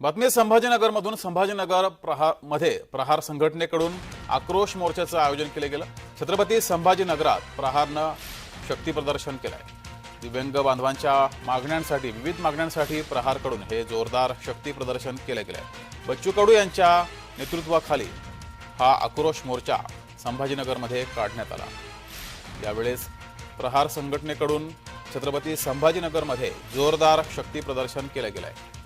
बातमी संभाजीनगरमधून संभाजीनगर प्रहारमध्ये प्रहार संघटनेकडून आक्रोश मोर्चाचं आयोजन केलं गेलं. छत्रपती संभाजीनगरात प्रहारनं शक्ती प्रदर्शन केलंय. दिव्यांग बांधवांच्या मागण्यांसाठी विविध मागण्यांसाठी प्रहारकडून हे जोरदार शक्ती प्रदर्शन केलं गेलंय. बच्चू कडू यांच्या नेतृत्वाखाली हा आक्रोश मोर्चा संभाजीनगरमध्ये काढण्यात आला. यावेळेस प्रहार संघटनेकडून छत्रपती संभाजीनगरमध्ये जोरदार शक्ती प्रदर्शन केलं आहे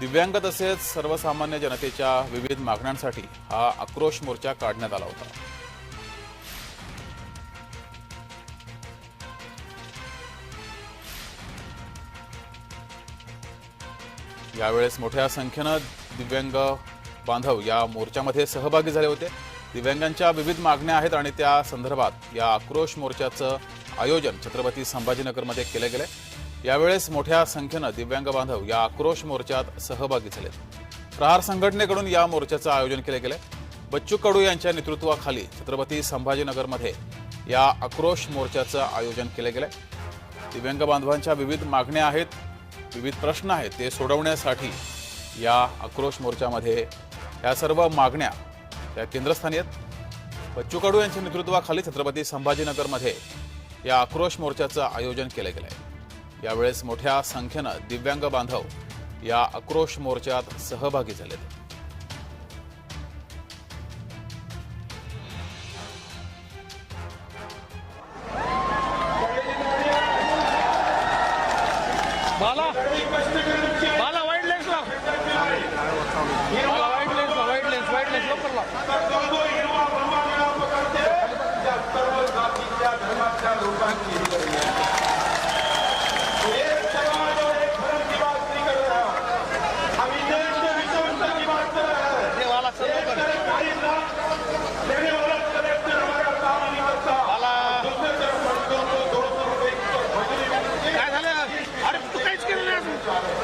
दिव्यांग तसेच सर्वसामान्य जनतेच्या विविध मागण्यांसाठी हा आक्रोश मोर्चा काढण्यात आला होता. यावेळेस मोठ्या संख्येनं दिव्यांग बांधव या मोर्चामध्ये सहभागी झाले होते. दिव्यांगांच्या विविध मागण्या आहेत आणि त्या संदर्भात या आक्रोश मोर्चाचं आयोजन छत्रपती संभाजीनगरमध्ये केलं गेलंय. यावेळेस मोठ्या संख्येनं दिव्यांग बांधव या आक्रोश मोर्चात सहभागी झालेत. प्रहार संघटनेकडून या मोर्चाचं आयोजन केलं गेलं बच्चू कडू यांच्या नेतृत्वाखाली छत्रपती संभाजीनगरमध्ये या आक्रोश मोर्चाचं आयोजन केलं गेलं दिव्यांग बांधवांच्या विविध मागण्या आहेत विविध प्रश्न आहेत ते सोडवण्यासाठी या आक्रोश मोर्चामध्ये या सर्व मागण्या त्या केंद्रस्थानी आहेत. बच्चू कडू यांच्या नेतृत्वाखाली छत्रपती संभाजीनगरमध्ये या आक्रोश मोर्चाचं आयोजन केलं गेलं आहे यावेळेस मोठ्या संख्येनं दिव्यांग बांधव या आक्रोश मोर्चात सहभागी झालेत. Gracias.